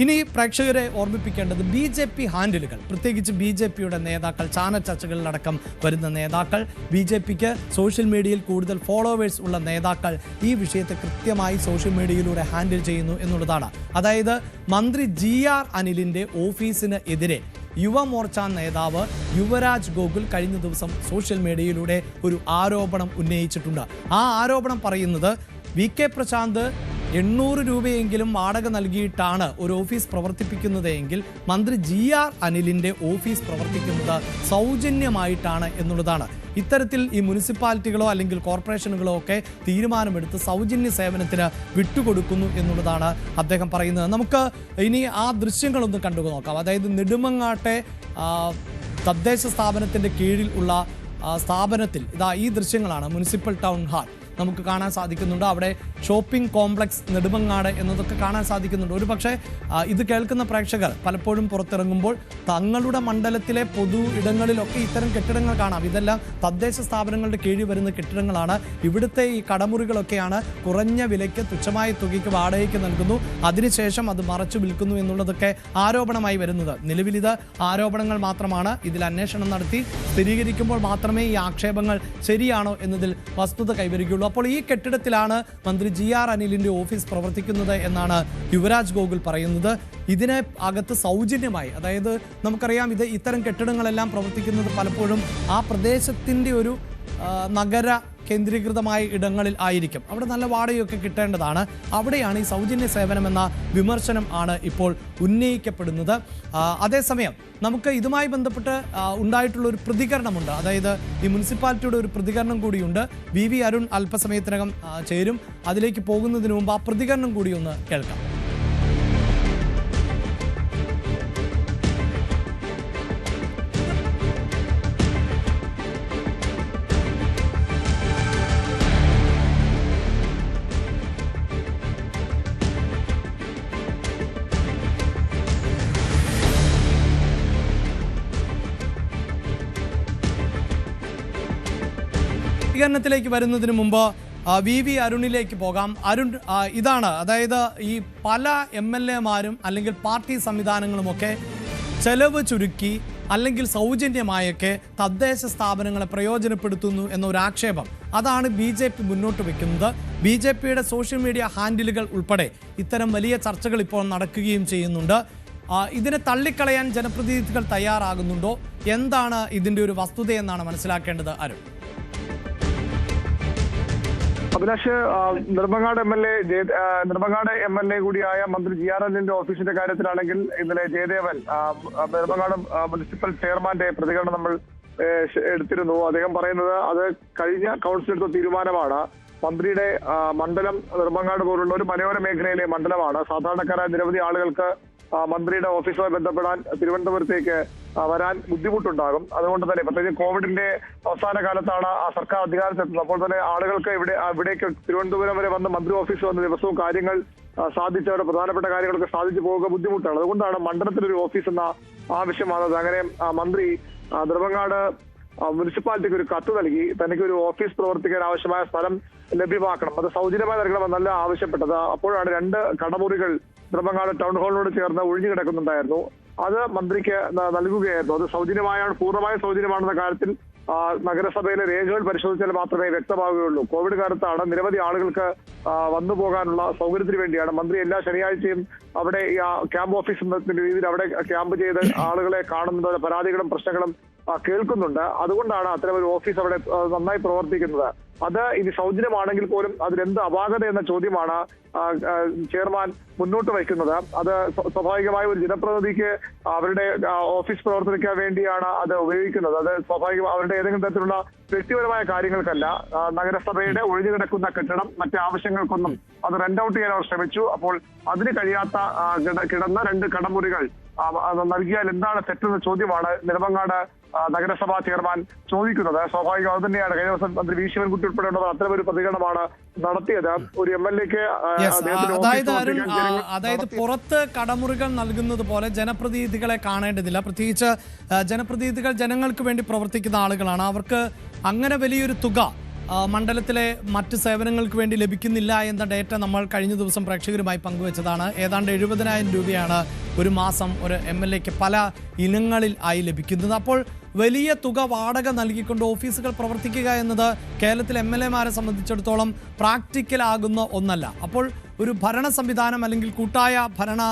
ഇനി പ്രേക്ഷകരെ ഓർമ്മിപ്പിക്കേണ്ടത് B J P ഹാൻഡിലുകൾ. പ്രത്യേകിച്ച് ബി ജെ പിയുടെ നേതാക്കൾ ചാനൽ ചർച്ചകളിലടക്കം വരുന്ന നേതാക്കൾ ബി ജെ പിക്ക് സോഷ്യൽ മീഡിയയിൽ കൂടുതൽ ഫോളോവേഴ്സ് ഉള്ള നേതാക്കൾ ഈ വിഷയത്തെ കൃത്യമായി സോഷ്യൽ മീഡിയയിലൂടെ ഹാൻഡിൽ ചെയ്യുന്നു എന്നുള്ളതാണ്. അതായത് മന്ത്രി ജി ആർ അനിലിന്റെ ഓഫീസിന് എതിരെ യുവമോർച്ച നേതാവ് യുവരാജ് ഗോകുൽ കഴിഞ്ഞ ദിവസം സോഷ്യൽ മീഡിയയിലൂടെ ഒരു ആരോപണം ഉന്നയിച്ചിട്ടുണ്ട്. ആ ആരോപണം പറയുന്നത് വി കെ പ്രശാന്ത് എണ്ണൂറ് രൂപയെങ്കിലും വാടക നൽകിയിട്ടാണ് ഒരു ഓഫീസ് പ്രവർത്തിപ്പിക്കുന്നത് എങ്കിൽ മന്ത്രി ജി ആർ അനിലിന്റെ ഓഫീസ് പ്രവർത്തിക്കുന്നത് സൗജന്യമായിട്ടാണ് എന്നുള്ളതാണ്. ഇത്തരത്തിൽ ഈ മുനിസിപ്പാലിറ്റികളോ അല്ലെങ്കിൽ കോർപ്പറേഷനുകളോ ഒക്കെ തീരുമാനമെടുത്ത് സൗജന്യ സേവനത്തിന് വിട്ടുകൊടുക്കുന്നു എന്നുള്ളതാണ് അദ്ദേഹം പറയുന്നത്. നമുക്ക് ഇനി ആ ദൃശ്യങ്ങളൊന്ന് കണ്ടു നോക്കാം. അതായത് നെടുമങ്ങാട്ടെ തദ്ദേശ സ്ഥാപനത്തിന്റെ കീഴിൽ ഉള്ള സ്ഥാപനത്തിൽ ഇതാ ഈ ദൃശ്യങ്ങളാണ്. Municipal town hall. നമുക്ക് കാണാൻ സാധിക്കുന്നുണ്ട്. അവിടെ ഷോപ്പിംഗ് കോംപ്ലക്സ് നെടുമങ്ങാട് എന്നതൊക്കെ കാണാൻ സാധിക്കുന്നുണ്ട്. ഒരു പക്ഷേ ഇത് കേൾക്കുന്ന പ്രേക്ഷകർ പലപ്പോഴും പുറത്തിറങ്ങുമ്പോൾ തങ്ങളുടെ മണ്ഡലത്തിലെ പൊതു ഇടങ്ങളിലൊക്കെ ഇത്തരം കെട്ടിടങ്ങൾ കാണാം. ഇതെല്ലാം തദ്ദേശ സ്ഥാപനങ്ങളുടെ കീഴിൽ വരുന്ന കെട്ടിടങ്ങളാണ്. ഇവിടുത്തെ ഈ കടമുറികളൊക്കെയാണ് കുറഞ്ഞ വിലയ്ക്ക് തുച്ഛമായ തുകയ്ക്ക് വാടകയ്ക്ക് നൽകുന്നു. അതിനുശേഷം അത് മറച്ചു വിൽക്കുന്നു എന്നുള്ളതൊക്കെ ആരോപണമായി വരുന്നത്. നിലവിൽ ഇത് ആരോപണങ്ങൾ മാത്രമാണ്. ഇതിൽ അന്വേഷണം നടത്തി സ്ഥിരീകരിക്കുമ്പോൾ മാത്രമേ ഈ ആക്ഷേപങ്ങൾ ശരിയാണോ എന്നതിൽ വസ്തുത കൈവരികയുള്ളൂ അപ്പോൾ ഈ കെട്ടിടത്തിലാണ് മന്ത്രി ജി ആർ അനിലിന്റെ ഓഫീസ് പ്രവർത്തിക്കുന്നത് എന്നാണ് യുവരാജ് ഗോകുൽ പറയുന്നത്. ഇതിനെ അകത്ത് സൗജന്യമായി അതായത് നമുക്കറിയാം ഇത് ഇത്തരം കെട്ടിടങ്ങളെല്ലാം പ്രവർത്തിക്കുന്നത് പലപ്പോഴും ആ പ്രദേശത്തിന്റെ ഒരു നഗര കേന്ദ്രീകൃതമായ ഇടങ്ങളിൽ ആയിരിക്കും. അവിടെ നല്ല വാടകയൊക്കെ കിട്ടേണ്ടതാണ്. അവിടെയാണ് ഈ സൗജന്യ സേവനം എന്ന വിമർശനം ആണ് ഇപ്പോൾ ഉന്നയിക്കപ്പെടുന്നത്. അതേസമയം നമുക്ക് ഇതുമായി ബന്ധപ്പെട്ട് ഉണ്ടായിട്ടുള്ള ഒരു പ്രതികരണമുണ്ട്. അതായത് ഈ മുനിസിപ്പാലിറ്റിയുടെ ഒരു പ്രതികരണം കൂടിയുണ്ട്. വി വി അരുൺ അല്പസമയത്തിനകം ചേരും. അതിലേക്ക് പോകുന്നതിന് മുമ്പ് ആ പ്രതികരണം കൂടി ഒന്ന് കേൾക്കാം. പ്രതികരണത്തിലേക്ക് വരുന്നതിന് മുമ്പ് വി വി അരുണിലേക്ക് പോകാം. അരുൺ ഇതാണ് അതായത് ഈ പല എം എൽ എമാരും അല്ലെങ്കിൽ പാർട്ടി സംവിധാനങ്ങളുമൊക്കെ ചെലവ് ചുരുക്കി അല്ലെങ്കിൽ സൗജന്യമായൊക്കെ തദ്ദേശ സ്ഥാപനങ്ങളെ പ്രയോജനപ്പെടുത്തുന്നു എന്നൊരാക്ഷേപം. അതാണ് ബി ജെ പി മുന്നോട്ട് വെക്കുന്നത്. ബി ജെ പിയുടെ സോഷ്യൽ മീഡിയ ഹാൻഡിലുകൾ ഉൾപ്പെടെ ഇത്തരം വലിയ ചർച്ചകൾ ഇപ്പോൾ നടക്കുകയും ചെയ്യുന്നുണ്ട്. ഇതിനെ തള്ളിക്കളയാൻ ജനപ്രതിനിധികൾ തയ്യാറാകുന്നുണ്ടോ? എന്താണ് ഇതിന്റെ ഒരു വസ്തുതയെന്നാണ് മനസ്സിലാക്കേണ്ടത് Arun? Abhilash Nedumangad M L A Nedumangad M L A കൂടിയായ മന്ത്രി ജി ആർ എല്ലിന്റെ ഓഫീസിന്റെ കാര്യത്തിലാണെങ്കിൽ ഇന്നലെ ജയദേവൻ ആ, മുനിസിപ്പൽ ചെയർമാന്റെ പ്രതികരണം നമ്മൾ എടുത്തിരുന്നു. അദ്ദേഹം പറയുന്നത് അത് കഴിഞ്ഞ കൗൺസിൽ എടുത്ത തീരുമാനമാണ്. മന്ത്രിയുടെ മണ്ഡലം നിർമ്മങ്ങാട് പോലുള്ള ഒരു മനോഹര മേഖലയിലെ മണ്ഡലമാണ്. സാധാരണക്കാരായ നിരവധി ആളുകൾക്ക് മന്ത്രിയുടെ ഓഫീസുമായി ബന്ധപ്പെടാൻ തിരുവനന്തപുരത്തേക്ക് വരാൻ ബുദ്ധിമുട്ടുണ്ടാകും. അതുകൊണ്ട് തന്നെ പ്രത്യേകിച്ച് കോവിഡിന്റെ അവസാന കാലത്താണ് ആ സർക്കാർ അധികാരത്തെത്തുന്നത് അപ്പോൾ തന്നെ ആളുകൾക്ക് ഇവിടെ ഇവിടേക്ക് തിരുവനന്തപുരം വരെ വന്ന് മന്ത്രി ഓഫീസ് വന്ന ദിവസവും കാര്യങ്ങൾ സാധിച്ചവരുടെ പ്രധാനപ്പെട്ട കാര്യങ്ങളൊക്കെ സാധിച്ചു പോവുക ബുദ്ധിമുട്ടാണ്. അതുകൊണ്ടാണ് മണ്ഡലത്തിലൊരു ഓഫീസ് എന്ന ആവശ്യം വന്നത്. അങ്ങനെ മന്ത്രി നെടുമങ്ങാട് മുനിസിപ്പാലിറ്റിക്ക് ഒരു കത്ത് നൽകി. തനിക്ക് ഒരു ഓഫീസ് പ്രവർത്തിക്കാൻ ആവശ്യമായ സ്ഥലം ലഭ്യമാക്കണം. അത് സൗജന്യമായി നൽകണമെന്നല്ല ആവശ്യപ്പെട്ടത്. അപ്പോഴാണ് രണ്ട് കടമുറികൾ നെടുമങ്ങാട് ടൗൺ ഹാളിനോട് ചേർന്ന് ഒഴിഞ്ഞു കിടക്കുന്നുണ്ടായിരുന്നു. അത് മന്ത്രിക്ക് നൽകുകയായിരുന്നു. അത് സൗജന്യമായാണ് പൂർണമായ സൗജന്യമാണെന്ന കാര്യത്തിൽ നഗരസഭയിലെ രേഖകൾ പരിശോധിച്ചാൽ മാത്രമേ വ്യക്തമാവുകയുള്ളൂ. കോവിഡ് കാലത്താണ് നിരവധി ആളുകൾക്ക് വന്നു പോകാനുള്ള സൗകര്യത്തിന് വേണ്ടിയാണ് മന്ത്രി എല്ലാ ശനിയാഴ്ചയും അവിടെ ക്യാമ്പ് ഓഫീസ് എന്ന രീതിയിൽ അവിടെ ക്യാമ്പ് ചെയ്ത് ആളുകളെ കാണുന്നത് പരാതികളും പ്രശ്നങ്ങളും കേൾക്കുന്നുണ്ട്. അതുകൊണ്ടാണ് അത്തരം ഒരു ഓഫീസ് അവിടെ നന്നായി പ്രവർത്തിക്കുന്നത്. അത് ഇനി സൗജന്യമാണെങ്കിൽ പോലും അതിലെന്ത് അപാകത എന്ന ചോദ്യമാണ് ചെയർമാൻ മുന്നോട്ട് വയ്ക്കുന്നത്. അത് സ്വ- സ്വാഭാവികമായ ഒരു ജനപ്രതിനിധിക്ക് അവരുടെ ഓഫീസ് പ്രവർത്തിക്കാൻ വേണ്ടിയാണ് അത് ഉപയോഗിക്കുന്നത്. അത് സ്വാഭാവികം അവരുടെ ഏതെങ്കിലും തരത്തിലുള്ള വ്യക്തിപരമായ കാര്യങ്ങൾക്കല്ല. നഗരസഭയുടെ ഒഴിഞ്ഞു കിടക്കുന്ന കെട്ടിടം മറ്റ് ആവശ്യങ്ങൾക്കൊന്നും അത് റെന്റ് ഔട്ട് ചെയ്യാൻ അവർ ശ്രമിച്ചു. അപ്പോൾ അതിന് കഴിയാത്ത കിടന്ന രണ്ട് കടമുറികൾ നൽകിയാൽ എന്താണ് തെറ്റെന്ന ചോദ്യമാണ് നിലമങ്ങാട് നഗരസഭാ ചെയർമാൻ ചോദിക്കുന്നത്. സ്വാഭാവികം അത് തന്നെയാണ്. കഴിഞ്ഞ ദിവസം മന്ത്രി വി ശിവൻകുട്ടി ഉൾപ്പെടെയുള്ളവർ അത്തരമൊരു പ്രതികരണമാണ് നടത്തിയത്. ഒരു എം എൽ എക്ക് അതായത് അരുൺ അതായത് പുറത്ത് കടമുറികൾ നൽകുന്നത് പോലെ ജനപ്രതിനിധികളെ കാണേണ്ടതില്ല. പ്രത്യേകിച്ച് ജനപ്രതിനിധികൾ ജനങ്ങൾക്ക് വേണ്ടി പ്രവർത്തിക്കുന്ന ആളുകളാണ്. അവർക്ക് അങ്ങനെ വലിയൊരു തുക മണ്ഡലത്തിലെ മറ്റ് സേവനങ്ങൾക്ക് വേണ്ടി ലഭിക്കുന്നില്ല എന്ന ഡേറ്റ നമ്മൾ കഴിഞ്ഞ ദിവസം പ്രേക്ഷകരുമായി പങ്കുവച്ചതാണ്. ഏതാണ്ട് എഴുപതിനായിരം രൂപയാണ് ഒരു മാസം ഒരു എം എൽ എക്ക് പല ഇനങ്ങളിൽ ആയി ലഭിക്കുന്നത്. അപ്പോൾ വലിയ തുക വാടക നൽകിക്കൊണ്ട് ഓഫീസുകൾ പ്രവർത്തിക്കുക എന്നത് കേരളത്തിലെ എം എൽ എമാരെ സംബന്ധിച്ചിടത്തോളം പ്രാക്ടിക്കൽ ആകുന്ന ഒന്നല്ല. അപ്പോൾ ഒരു ഭരണ സംവിധാനം അല്ലെങ്കിൽ കൂട്ടായ ഭരണ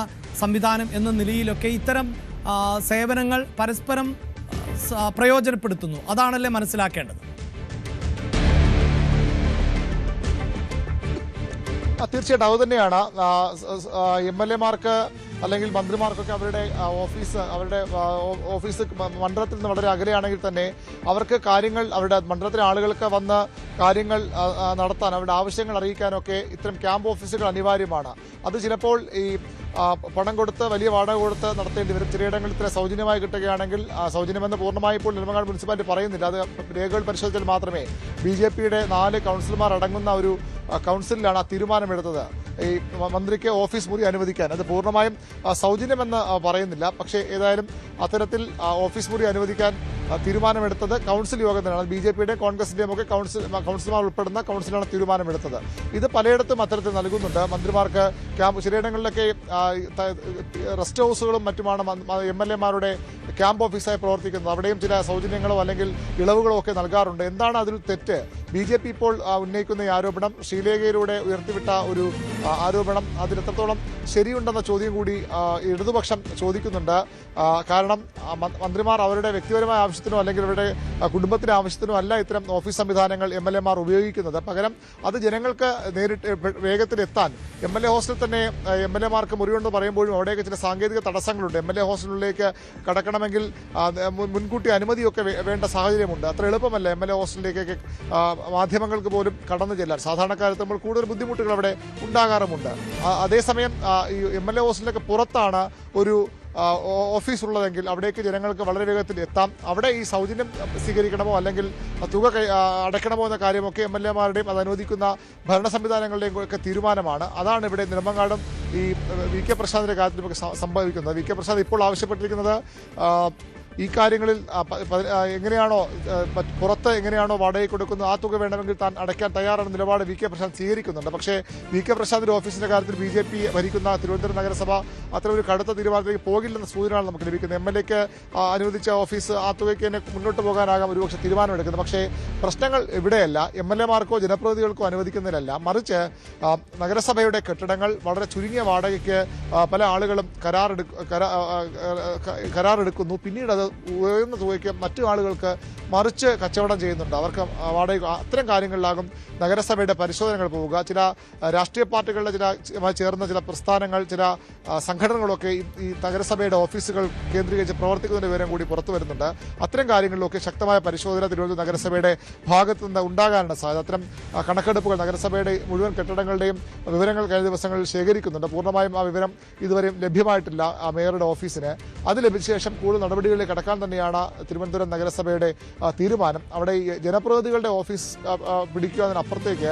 സംവിധാനം എന്ന നിലയിലൊക്കെ ഇത്തരം സേവനങ്ങൾ പരസ്പരം പ്രയോജനപ്പെടുത്തുന്നു. അതാണല്ലേ മനസ്സിലാക്കേണ്ടത്. തീർച്ചയായിട്ടും അത് തന്നെയാണ്. എം എൽ എമാർക്ക് അല്ലെങ്കിൽ മന്ത്രിമാർക്കൊക്കെ അവരുടെ ഓഫീസ് അവരുടെ ഓഫീസ് മണ്ഡലത്തിൽ നിന്ന് വളരെ അകലെയാണെങ്കിൽ തന്നെ അവർക്ക് കാര്യങ്ങൾ അവരുടെ മണ്ഡലത്തിലെ ആളുകൾക്ക് വന്ന് കാര്യങ്ങൾ നടത്താൻ അവരുടെ ആവശ്യങ്ങൾ അറിയിക്കാനൊക്കെ ഇത്തരം ക്യാമ്പ് ഓഫീസുകൾ അനിവാര്യമാണ്. അത് ചിലപ്പോൾ ഈ പണം കൊടുത്ത് വലിയ വാടക കൊടുത്ത് നടത്തേണ്ടി വരും. ചിലയിടങ്ങളിൽ ഇത്ര സൗജന്യമായി കിട്ടുകയാണെങ്കിൽ സൗജന്യമെന്ന് പൂർണമായി ഇപ്പോൾ നെടുമങ്ങാട് മുനിസിപ്പാലിറ്റി പറയുന്നില്ല. അത് രേഖകൾ പരിശോധിച്ചാൽ മാത്രമേ ബി ജെ പിയുടെ നാല് കൗൺസിലർമാർ അടങ്ങുന്ന ഒരു കൗൺസിലിലാണ് ആ തീരുമാനമെടുത്തത്. ഈ മന്ത്രിക്ക് ഓഫീസ് മുറി അനുവദിക്കാൻ. അത് പൂർണമായും സൗജന്യമെന്ന് പറയുന്നില്ല. പക്ഷേ ഏതായാലും അത്തരത്തിൽ ഓഫീസ് മുറി അനുവദിക്കാൻ തീരുമാനമെടുത്തത് കൗൺസിൽ യോഗത്തിലാണ് ബി ജെ പിയുടെ കോൺഗ്രസിന്റെയും ഒക്കെ കൗൺസിൽ കൗൺസിലർമാർ ഉൾപ്പെടുന്ന കൗൺസിലാണ് തീരുമാനമെടുത്തത്. ഇത് പലയിടത്തും അത്തരത്തിൽ നൽകുന്നുണ്ട്. മന്ത്രിമാർക്ക് ക്യാമ്പ് ചിലയിടങ്ങളിലൊക്കെ റെസ്റ്റ് ഹൗസുകളും മറ്റുമാണ് എം എൽ എമാരുടെ ക്യാമ്പ് ഓഫീസായി പ്രവർത്തിക്കുന്നത്. അവിടെയും ചില സൗജന്യങ്ങളോ അല്ലെങ്കിൽ ഇളവുകളോ ഒക്കെ നൽകാറുണ്ട്. എന്താണ് അതിൽ തെറ്റ്? ബി ജെ പി ഇപ്പോൾ ഉന്നയിക്കുന്ന ഈ ആരോപണം ശ്രീലേഖയിലൂടെ ഉയർത്തിവിട്ട ഒരു ആരോപണം അതിൽ എത്രത്തോളം ശരിയുണ്ടെന്ന ചോദ്യം കൂടി ഇടതുപക്ഷം ചോദിക്കുന്നുണ്ട്. കാരണം മന്ത്രിമാർ അവരുടെ വ്യക്തിപരമായ ആവശ്യത്തിനോ അല്ലെങ്കിൽ അവരുടെ കുടുംബത്തിന്റെ ആവശ്യത്തിനോ അല്ല ഇത്തരം ഓഫീസ് സംവിധാനങ്ങൾ എം എൽ എമാർ ഉപയോഗിക്കുന്നത്. പകരം അത് ജനങ്ങൾക്ക് നേരിട്ട് വേഗത്തിലെത്താൻ എം എൽ എ ഹോസ്റ്റലിൽ തന്നെ എം എൽ എമാർക്ക് മുറിവുണ്ടെന്ന് പറയുമ്പോഴും അവിടെയൊക്കെ ചില സാങ്കേതിക തടസ്സങ്ങളുണ്ട്. എം എൽ എ ഹോസ്റ്റലിലേക്ക് കടക്കണമെങ്കിൽ മുൻകൂട്ടി അനുമതിയൊക്കെ വേണ്ട സാഹചര്യമുണ്ട്. അത്ര എളുപ്പമല്ല എം എൽ എ ഹോസ്റ്റലിലേക്കൊക്കെ മാധ്യമങ്ങൾക്ക് പോലും കടന്നു ചെല്ലാൻ സാധാരണക്കാരത്ത് നമ്മൾ കൂടുതൽ ബുദ്ധിമുട്ടുകൾ അവിടെ ഉണ്ടാകാറുമുണ്ട്. അതേസമയം ഈ എം എൽ എ ഹോസ്റ്റലിനൊക്കെ പുറത്താണ് ഒരു ഓഫീസ് ഉള്ളതെങ്കിൽ അവിടേക്ക് ജനങ്ങൾക്ക് വളരെ വേഗത്തിൽ എത്താം. അവിടെ ഈ സൗജന്യം സ്വീകരിക്കണമോ അല്ലെങ്കിൽ തുക അടയ്ക്കണമോ എന്ന കാര്യമൊക്കെ എം എൽ എമാരുടെയും അത് അനുവദിക്കുന്ന ഭരണ സംവിധാനങ്ങളുടെയും ഒക്കെ തീരുമാനമാണ്. അതാണ് ഇവിടെ നെടുമങ്ങാടും ഈ വി കെ പ്രസാദിന്റെ കാര്യത്തിലൊക്കെ ഒക്കെ സംഭവിക്കുന്നത്. വി കെ പ്രസാദ് ഇപ്പോൾ ആവശ്യപ്പെട്ടിരിക്കുന്നത് ഈ കാര്യങ്ങളിൽ എങ്ങനെയാണോ പുറത്ത് എങ്ങനെയാണോ വാടകയ്ക്ക് കൊടുക്കുന്നത് ആ തുക വേണമെങ്കിൽ താൻ അടയ്ക്കാൻ തയ്യാറാണ് നിലപാട് വി കെ പ്രശാന്ത് സ്വീകരിക്കുന്നുണ്ട്. പക്ഷേ വി കെ പ്രശാന്തിന്റെ ഓഫീസിന്റെ കാര്യത്തിൽ ബി ജെ പി ഭരിക്കുന്ന തിരുവനന്തപുരം നഗരസഭ അത്ര ഒരു കടുത്ത തീരുമാനത്തിലേക്ക് പോകില്ലെന്ന സൂചനയാണ് നമുക്ക് ലഭിക്കുന്നത്. എം എൽ എക്ക് അനുവദിച്ച ഓഫീസ് ആ തുകയ്ക്ക് തന്നെ മുന്നോട്ട് പോകാനാകാം ഒരുപക്ഷെ തീരുമാനമെടുക്കുന്നത്. പക്ഷേ പ്രശ്നങ്ങൾ ഇവിടെയല്ല എം എൽ എമാർക്കോ ജനപ്രതിനിധികൾക്കോ അനുവദിക്കുന്നതിലല്ല. മറിച്ച് നഗരസഭയുടെ കെട്ടിടങ്ങൾ വളരെ ചുരുങ്ങിയ വാടകയ്ക്ക് പല ആളുകളും കരാറെടുക്കുന്നു. പിന്നീട് അത് ഉയർന്ന തുകയ്ക്ക് മറ്റു ആളുകൾക്ക് മറിച്ച് കച്ചവടം ചെയ്യുന്നുണ്ട്. അവർക്ക് വാടക അത്തരം കാര്യങ്ങളിലാകും നഗരസഭയുടെ പരിശോധനകൾ പോവുക. ചില രാഷ്ട്രീയ പാർട്ടികളുടെ ചില ചേർന്ന ചില പ്രസ്ഥാനങ്ങൾ ചില സംഘടനകളൊക്കെ ഈ- നഗരസഭയുടെ ഓഫീസുകൾ കേന്ദ്രീകരിച്ച് പ്രവർത്തിക്കുന്നതിന്റെ വിവരം കൂടി പുറത്തു വരുന്നുണ്ട്. അത്തരം കാര്യങ്ങളിലൊക്കെ ശക്തമായ പരിശോധന തിരുവനന്തപുരം നഗരസഭയുടെ ഭാഗത്തു നിന്ന് ഉണ്ടാകാനുള്ള സാധ്യത. അത്തരം കണക്കെടുപ്പുകൾ നഗരസഭയുടെ മുഴുവൻ കെട്ടിടങ്ങളുടെയും വിവരങ്ങൾ കഴിഞ്ഞ ദിവസങ്ങളിൽ ശേഖരിക്കുന്നുണ്ട്. പൂർണമായും ആ വിവരം ഇതുവരെയും ലഭ്യമായിട്ടില്ല മേയറുടെ ഓഫീസിന്. അത് ലഭിച്ച ശേഷം കൂടുതൽ നടപടികളിലേക്ക് കടക്കാൻ തന്നെയാണ് തിരുവനന്തപുരം നഗരസഭയുടെ തീരുമാനം. അവിടെ ജനപ്രതിനിധികളുടെ ഓഫീസ് പിടിക്കുന്നതിനപ്പുറത്തേക്ക്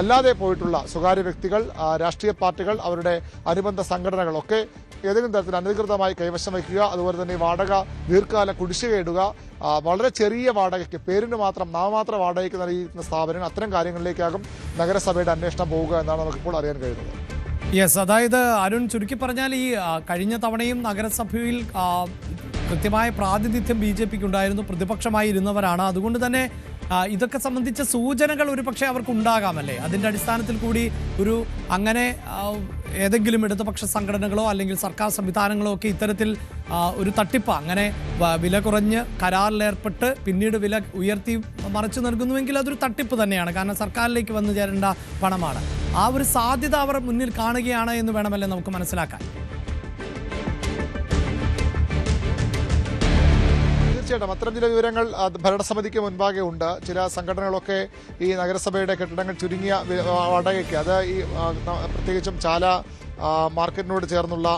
അല്ലാതെ പോയിട്ടുള്ള സ്വകാര്യ വ്യക്തികൾ രാഷ്ട്രീയ പാർട്ടികൾ അവരുടെ അനുബന്ധ സംഘടനകളൊക്കെ ഏതെങ്കിലും തരത്തിൽ അനധികൃതമായി കൈവശം വയ്ക്കുക അതുപോലെ തന്നെ വാടക ദീർഘകാല കുടിശ്ശിക ഇടുക വളരെ ചെറിയ വാടകയ്ക്ക് പേരിന് മാത്രം നാമമാത്ര വാടകയ്ക്ക് നൽകിയിരിക്കുന്ന സ്ഥാപനങ്ങൾ അത്തരം കാര്യങ്ങളിലേക്കാകും നഗരസഭയുടെ അന്വേഷണം പോവുക എന്നാണ് നമുക്കിപ്പോൾ അറിയാൻ കഴിയുന്നത്. യെസ് അതായത് അരുൺ ചുരുക്കി പറഞ്ഞാൽ ഈ കഴിഞ്ഞ തവണയും നഗരസഭയിൽ കൃത്യമായ പ്രാതിനിധ്യം ബി ജെ പിക്ക് ഉണ്ടായിരുന്നു പ്രതിപക്ഷമായി ഇരുന്നവരാണ് അതുകൊണ്ട് തന്നെ ഇതൊക്കെ സംബന്ധിച്ച സൂചനകൾ ഒരു പക്ഷേ അവർക്ക് ഉണ്ടാകാമല്ലേ അതിന്റെ അടിസ്ഥാനത്തിൽ കൂടി ഒരു അങ്ങനെ ഏതെങ്കിലും ഇടതുപക്ഷ സംഘടനകളോ അല്ലെങ്കിൽ സർക്കാർ സംവിധാനങ്ങളോ ഒക്കെ ഇത്തരത്തിൽ ഒരു തട്ടിപ്പ് അങ്ങനെ വില കുറഞ്ഞ് കരാറിലേർപ്പെട്ട് പിന്നീട് വില ഉയർത്തി മറച്ചു നൽകുന്നുവെങ്കിൽ അതൊരു തട്ടിപ്പ് തന്നെയാണ്. കാരണം സർക്കാരിലേക്ക് വന്നു ചേരേണ്ട പണമാണ്. ആ ഒരു സാധ്യത അവർ മുന്നിൽ കാണുകയാണ് എന്ന് വേണമല്ലേ നമുക്ക് മനസ്സിലാക്കാൻ? തീർച്ചയായിട്ടും അത്തരം ചില വിവരങ്ങൾ ഭരണസമിതിക്ക് മുൻപാകെ ഉണ്ട്. ചില സംഘടനകളൊക്കെ ഈ നഗരസഭയുടെ കെട്ടിടങ്ങൾ ചുരുങ്ങിയ വടകയ്ക്ക് അത് ഈ പ്രത്യേകിച്ചും ചാല മാർക്കറ്റിനോട് ചേർന്നുള്ള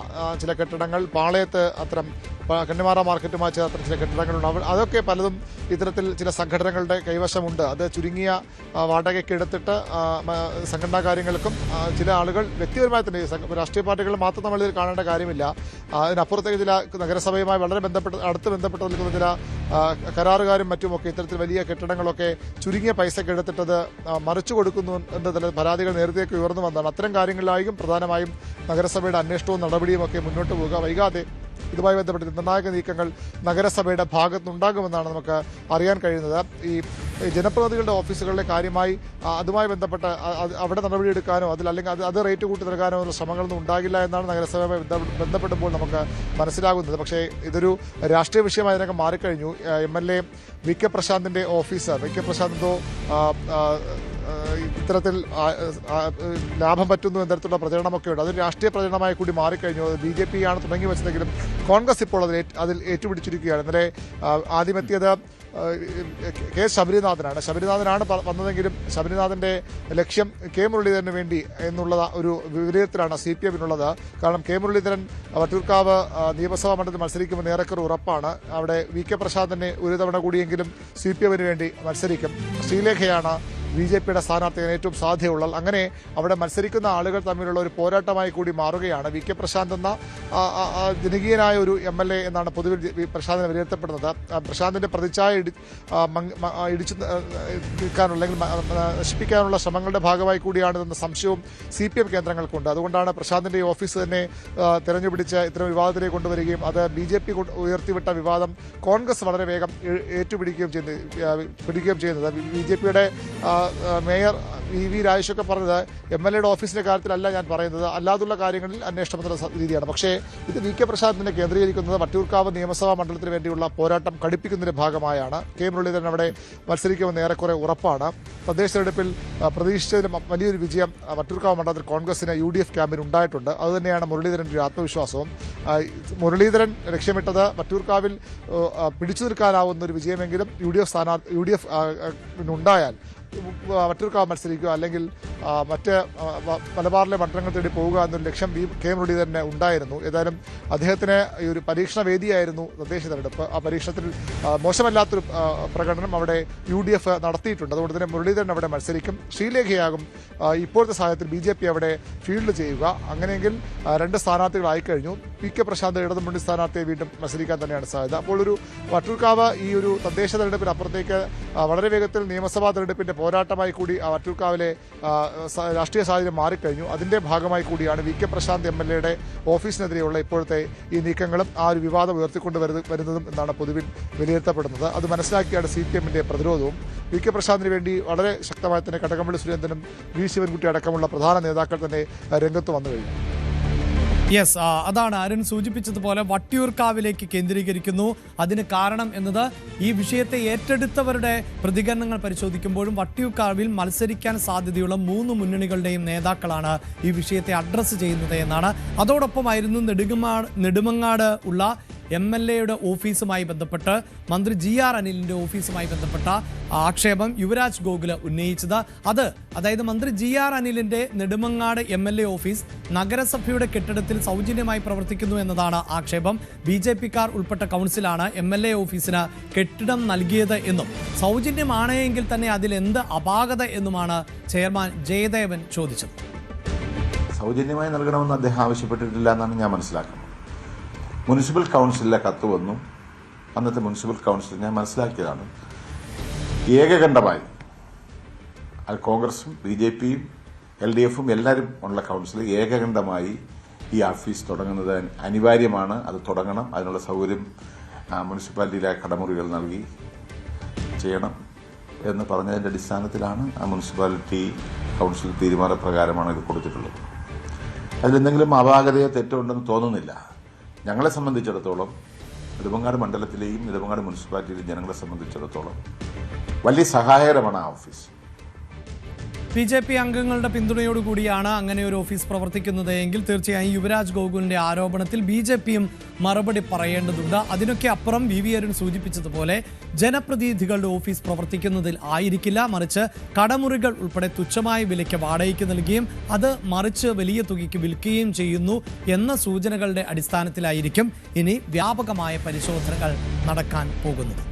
ചില കെട്ടിടങ്ങൾ പാളയത്ത് അത്തരം കണ്ണിമാറ മാർക്കറ്റുമായി ചേർത്ത ചില കെട്ടിടങ്ങളുണ്ട്. അതൊക്കെ പലതും ഇത്തരത്തിൽ ചില സംഘടനകളുടെ കൈവശമുണ്ട്. അത് ചുരുങ്ങിയ വാടകയ്ക്ക് എടുത്തിട്ട് സംഘടനാ കാര്യങ്ങൾക്കും ചില ആളുകൾ വ്യക്തിപരമായി തന്നെ രാഷ്ട്രീയ പാർട്ടികൾ മാത്രം നമ്മൾ ഇതിൽ കാണേണ്ട കാര്യമില്ല. അതിനപ്പുറത്തേക്ക് ചില നഗരസഭയുമായി വളരെ ബന്ധപ്പെട്ട് അടുത്ത് ബന്ധപ്പെട്ട് നിൽക്കുന്ന ചില കരാറുകാരും മറ്റുമൊക്കെ ഇത്തരത്തിൽ വലിയ കെട്ടിടങ്ങളൊക്കെ ചുരുങ്ങിയ പൈസയ്ക്ക് എടുത്തിട്ടത് മറിച്ചു കൊടുക്കുന്നു എന്ന ചില പരാതികൾ നേരത്തെയൊക്കെ ഉയർന്നു വന്നതാണ്. അത്തരം കാര്യങ്ങളിലായും പ്രധാനമായും നഗരസഭയുടെ അന്വേഷണവും നടപടിയും ഒക്കെ മുന്നോട്ട് പോവുക. വൈകാതെ ഇതുമായി ബന്ധപ്പെട്ട് നിർണായക നീക്കങ്ങൾ നഗരസഭയുടെ ഭാഗത്തുനിന്നുണ്ടാകുമെന്നാണ് നമുക്ക് അറിയാൻ കഴിയുന്നത്. ഈ ജനപ്രതിനിധികളുടെ ഓഫീസുകളിലെ കാര്യമായി അതുമായി ബന്ധപ്പെട്ട അവിടെ നടപടിയെടുക്കാനോ അതിൽ അല്ലെങ്കിൽ അത് അത് റേറ്റ് കൂട്ടി നൽകാനോ ഉള്ള ശ്രമങ്ങളൊന്നും ഉണ്ടാകില്ല എന്നാണ് നഗരസഭയുമായി ബന്ധ- ബന്ധപ്പെടുമ്പോൾ നമുക്ക് മനസ്സിലാകുന്നത്. പക്ഷേ ഇതൊരു രാഷ്ട്രീയ വിഷയമായി അതിനൊക്കെ മാറിക്കഴിഞ്ഞു. M L A V K പ്രശാന്തിന്റെ officer V K Prashant എന്തോ ഇത്തരത്തിൽ ലാഭം പറ്റുന്നു എന്ന തരത്തിലുള്ള പ്രചരണമൊക്കെ ഉണ്ട്. അത് രാഷ്ട്രീയ പ്രചരണമായി കൂടി മാറിക്കഴിഞ്ഞു. അത് ബി ജെ പി ആണ് തുടങ്ങി വെച്ചതെങ്കിലും കോൺഗ്രസ് ഇപ്പോൾ അതിൽ അതിൽ ഏറ്റുപിടിച്ചിരിക്കുകയാണ്. ഇന്നലെ ആദ്യമെത്തിയത് കെ ശബരിനാഥനാണ്. ശബരിനാഥനാണ് വന്നതെങ്കിലും ശബരിനാഥന്റെ ലക്ഷ്യം കെ മുരളീധരന് വേണ്ടി എന്നുള്ള ഒരു വിപരീതത്തിലാണ് സി പി എമ്മിനുള്ളത് കാരണം കെ മുരളീധരൻ വട്ടിയൂർക്കാവ് നിയമസഭാ മണ്ഡലത്തിൽ മത്സരിക്കുമെന്ന് ഏറെക്കുറെ ഉറപ്പാണ്. അവിടെ വി കെ പ്രസാദിനെ ഒരു തവണ കൂടിയെങ്കിലും സി പി എമ്മിന് വേണ്ടി മത്സരിക്കും. ശ്രീലേഖയാണ് ബി ജെ പിയുടെ സ്ഥാനാർത്ഥികൾ ഏറ്റവും സാധ്യതയുള്ള അങ്ങനെ അവിടെ മത്സരിക്കുന്ന ആളുകൾ തമ്മിലുള്ള ഒരു പോരാട്ടമായി കൂടി മാറുകയാണ്. വി കെ പ്രശാന്ത് എന്ന ജനകീയനായ ഒരു എം എൽ എ എന്നാണ് പൊതുവിൽ പ്രശാന്തിനെ വിലയിരുത്തപ്പെടുന്നത്. പ്രശാന്തിന്റെ പ്രതിച്ഛായ ഇടിച്ചു നിൽക്കാനുള്ള അല്ലെങ്കിൽ നശിപ്പിക്കാനുള്ള ശ്രമങ്ങളുടെ ഭാഗമായി കൂടിയാണിതെന്ന സംശയവും സി പി എം കേന്ദ്രങ്ങൾക്കുണ്ട്. അതുകൊണ്ടാണ് പ്രശാന്തിന്റെ ഓഫീസ് തന്നെ തിരഞ്ഞുപിടിച്ച് ഇത്തരം വിവാദത്തിലേക്ക് കൊണ്ടുവരികയും അത് ബി ജെ പി ഉയർത്തിവിട്ട വിവാദം കോൺഗ്രസ് വളരെ വേഗം ഏറ്റുപിടിക്കുകയും ചെയ്യുന്നത് പിടിക്കുകയും ചെയ്യുന്നത്. ബി ജെ പിയുടെ മേയർ വി വി രാജേഷൊക്കെ പറഞ്ഞത് എം എൽ എയുടെ ഓഫീസിന്റെ കാര്യത്തിലല്ല ഞാൻ പറയുന്നത്. അല്ലാതുള്ള കാര്യങ്ങളിൽ അന്വേഷണം എന്നുള്ള രീതിയാണ്. പക്ഷേ ഇത് വി കെ പ്രസാദിനെ കേന്ദ്രീകരിക്കുന്നത് വട്ടിയൂർക്കാവ് നിയമസഭാ മണ്ഡലത്തിന് വേണ്ടിയുള്ള പോരാട്ടം കടുപ്പിക്കുന്നതിന്റെ ഭാഗമായാണ്. കെ മുരളീധരൻ അവിടെ മത്സരിക്കുമെന്ന് ഏറെക്കുറെ ഉറപ്പാണ്. തദ്ദേശ തെരഞ്ഞെടുപ്പിൽ പ്രതീക്ഷിച്ചതിലും വലിയൊരു വിജയം വട്ടിയൂർക്കാവ് മണ്ഡലത്തിൽ കോൺഗ്രസിന് യു ഡി എഫ് ക്യാമ്പിന് ഉണ്ടായിട്ടുണ്ട്. അതുതന്നെയാണ് മുരളീധരന്റെ ഒരു ആത്മവിശ്വാസവും. മുരളീധരൻ ലക്ഷ്യമിട്ടത് വട്ടിയൂർക്കാവിൽ പിടിച്ചു നിൽക്കാനാവുന്ന ഒരു വിജയമെങ്കിലും യു ഡി എഫ് സ്ഥാനാർത്ഥി യു ഡി എഫ് ഉണ്ടായാൽ വട്ടിയൂർക്കാവ് മത്സരിക്കുക അല്ലെങ്കിൽ മറ്റ് മലബാറിലെ മണ്ഡലങ്ങൾ തേടി പോവുക എന്നൊരു ലക്ഷ്യം വി കെ മുരളീധരന് ഉണ്ടായിരുന്നു. ഏതായാലും അദ്ദേഹത്തിന് ഈ ഒരു പരീക്ഷണ വേദിയായിരുന്നു തദ്ദേശ തെരഞ്ഞെടുപ്പ്. ആ പരീക്ഷണത്തിൽ മോശമല്ലാത്തൊരു പ്രകടനം അവിടെ യു ഡി എഫ് നടത്തിയിട്ടുണ്ട്. അതുകൊണ്ട് തന്നെ മുരളീധരൻ അവിടെ മത്സരിക്കും. ശ്രീലേഖയാകും. ഇപ്പോഴത്തെ സാഹചര്യത്തിൽ ബി ജെ പി അവിടെ ഫീൽഡ് ചെയ്യുക. അങ്ങനെയെങ്കിൽ രണ്ട് സ്ഥാനാർത്ഥികളായി കഴിഞ്ഞു. പി കെ പ്രശാന്ത് ഇടതുമുണ്ടി സ്ഥാനാർത്ഥിയെ വീണ്ടും മത്സരിക്കാൻ തന്നെയാണ് സാധ്യത. അപ്പോൾ ഒരു വട്ടൂർക്കാവ് ഈ ഒരു തദ്ദേശ തെരഞ്ഞെടുപ്പിന് അപ്പുറത്തേക്ക് വളരെ വേഗത്തിൽ നിയമസഭാ തെരഞ്ഞെടുപ്പിന്റെ പോരാട്ടമായി കൂടി സ- രാഷ്ട്രീയ സാഹചര്യം മാറിക്കഴിഞ്ഞു. അതിന്റെ ഭാഗമായി കൂടിയാണ് V K Prashant M L എയുടെ ഓഫീസിനെതിരെയുള്ള ഇപ്പോഴത്തെ ഈ നീക്കങ്ങളും ആ ഒരു വിവാദം ഉയർത്തിക്കൊണ്ട് വരുന്ന- വരുന്നതും എന്നാണ് പൊതുവിൽ വിലയിരുത്തപ്പെടുന്നത്. അത് മനസ്സിലാക്കിയാണ് സി പി എമ്മിന്റെ പ്രതിരോധവും. വി കെ പ്രശാന്തിന് വേണ്ടി വളരെ ശക്തമായി തന്നെ കടകംപള്ളി സുരേന്ദ്രനും വി ശിവൻകുട്ടി അടക്കമുള്ള പ്രധാന നേതാക്കൾ തന്നെ രംഗത്ത് വന്നു കഴിഞ്ഞു. യെസ് അതാണ് അരുൺ സൂചിപ്പിച്ചതുപോലെ വട്ടിയൂർക്കാവിലേക്ക് കേന്ദ്രീകരിക്കുന്നു. അതിന് കാരണം എന്നത് ഈ വിഷയത്തെ ഏറ്റെടുത്തവരുടെ പ്രതികരണങ്ങൾ പരിശോധിക്കുമ്പോഴും വട്ടിയൂർക്കാവിൽ മത്സരിക്കാൻ സാധ്യതയുള്ള മൂന്ന് മുന്നണികളുടെയും നേതാക്കളാണ് ഈ വിഷയത്തെ അഡ്രസ്സ് ചെയ്യുന്നത് എന്നാണ്. അതോടൊപ്പമായിരുന്നു നെടുങ്ങമാട് നെടുമങ്ങാട് ഉള്ള എം എൽ എയുടെ ഓഫീസുമായി ബന്ധപ്പെട്ട് മന്ത്രി ജി ആർ അനിലിന്റെ ഓഫീസുമായി ബന്ധപ്പെട്ട ആക്ഷേപം യുവരാജ് ഗോകുൽ ഉന്നയിച്ചത്. അത് അതായത് മന്ത്രി G R അനിലിന്റെ Nedumangad M L A office നഗരസഭയുടെ കെട്ടിടത്തിൽ സൗജന്യമായി പ്രവർത്തിക്കുന്നു എന്നതാണ് ആക്ഷേപം. ബി ജെ പിക്കാർ ഉൾപ്പെട്ട കൗൺസിലാണ് എം എൽ എ ഓഫീസിന് കെട്ടിടം നൽകിയത് എന്നും സൗജന്യമാണ് എങ്കിൽ തന്നെ അതിൽ എന്ത് അപാകത എന്നുമാണ് ചെയർമാൻ ജയദേവൻ ചോദിച്ചത്. സൗജന്യമായി നൽകണമെന്ന് അദ്ദേഹം ആവശ്യപ്പെട്ടിട്ടില്ല എന്നാണ് ഞാൻ മനസ്സിലാക്കുന്നത്. മുനിസിപ്പൽ കൗൺസിലിലെ കത്ത് വന്നു. അന്നത്തെ മുനിസിപ്പൽ കൗൺസിൽ ഞാൻ മനസ്സിലാക്കിയതാണ്. ഏകകണ്ഠമായി അത് കോൺഗ്രസും ബി ജെ പിയും എൽ ഡി എഫും എല്ലാവരും ഉള്ള കൗൺസിൽ ഏകകണ്ഠമായി ഈ ഓഫീസ് തുടങ്ങുന്നത് അനിവാര്യമാണ്. അത് തുടങ്ങണം. അതിനുള്ള സൗകര്യം മുനിസിപ്പാലിറ്റിയിലെ കടമുറികൾ നൽകി ചെയ്യണം എന്ന് പറഞ്ഞതിന്റെ അടിസ്ഥാനത്തിലാണ് ആ മുനിസിപ്പാലിറ്റി കൗൺസിൽ തീരുമാനപ്രകാരമാണ് ഇത് കൊടുത്തിട്ടുള്ളത്. അതിലെന്തെങ്കിലും അപാകതയോ തെറ്റോ ഉണ്ടെന്ന് തോന്നുന്നില്ല. ഞങ്ങളെ സംബന്ധിച്ചിടത്തോളം നെടുമങ്ങാട് മണ്ഡലത്തിലെയും നെടുമങ്ങാട് മുനിസിപ്പാലിറ്റിയിലെയും ജനങ്ങളെ സംബന്ധിച്ചിടത്തോളം വലിയ സഹായകരമാണ് ആ ഓഫീസ്. ബി ജെ പി അംഗങ്ങളുടെ പിന്തുണയോടുകൂടിയാണ് അങ്ങനെ ഒരു ഓഫീസ് പ്രവർത്തിക്കുന്നത് എങ്കിൽ തീർച്ചയായും യുവരാജ് ഗോകുലിന്റെ ആരോപണത്തിൽ ബി ജെ പിയും മറുപടി പറയേണ്ടതുണ്ട്. അതിനൊക്കെ അപ്പുറം വി വി അരുൺ സൂചിപ്പിച്ചതുപോലെ ജനപ്രതിനിധികളുടെ ഓഫീസ് പ്രവർത്തിക്കുന്നതിൽ ആയിരിക്കില്ല. മറിച്ച് കടമുറികൾ ഉൾപ്പെടെ തുച്ഛമായ വിലയ്ക്ക് വാടകയ്ക്ക് നൽകുകയും അത് മറിച്ച് വലിയ തുകയ്ക്ക് വിൽക്കുകയും ചെയ്യുന്നു എന്ന സൂചനകളുടെ അടിസ്ഥാനത്തിലായിരിക്കും ഇനി വ്യാപകമായ പരിശോധനകൾ നടക്കാൻ പോകുന്നത്.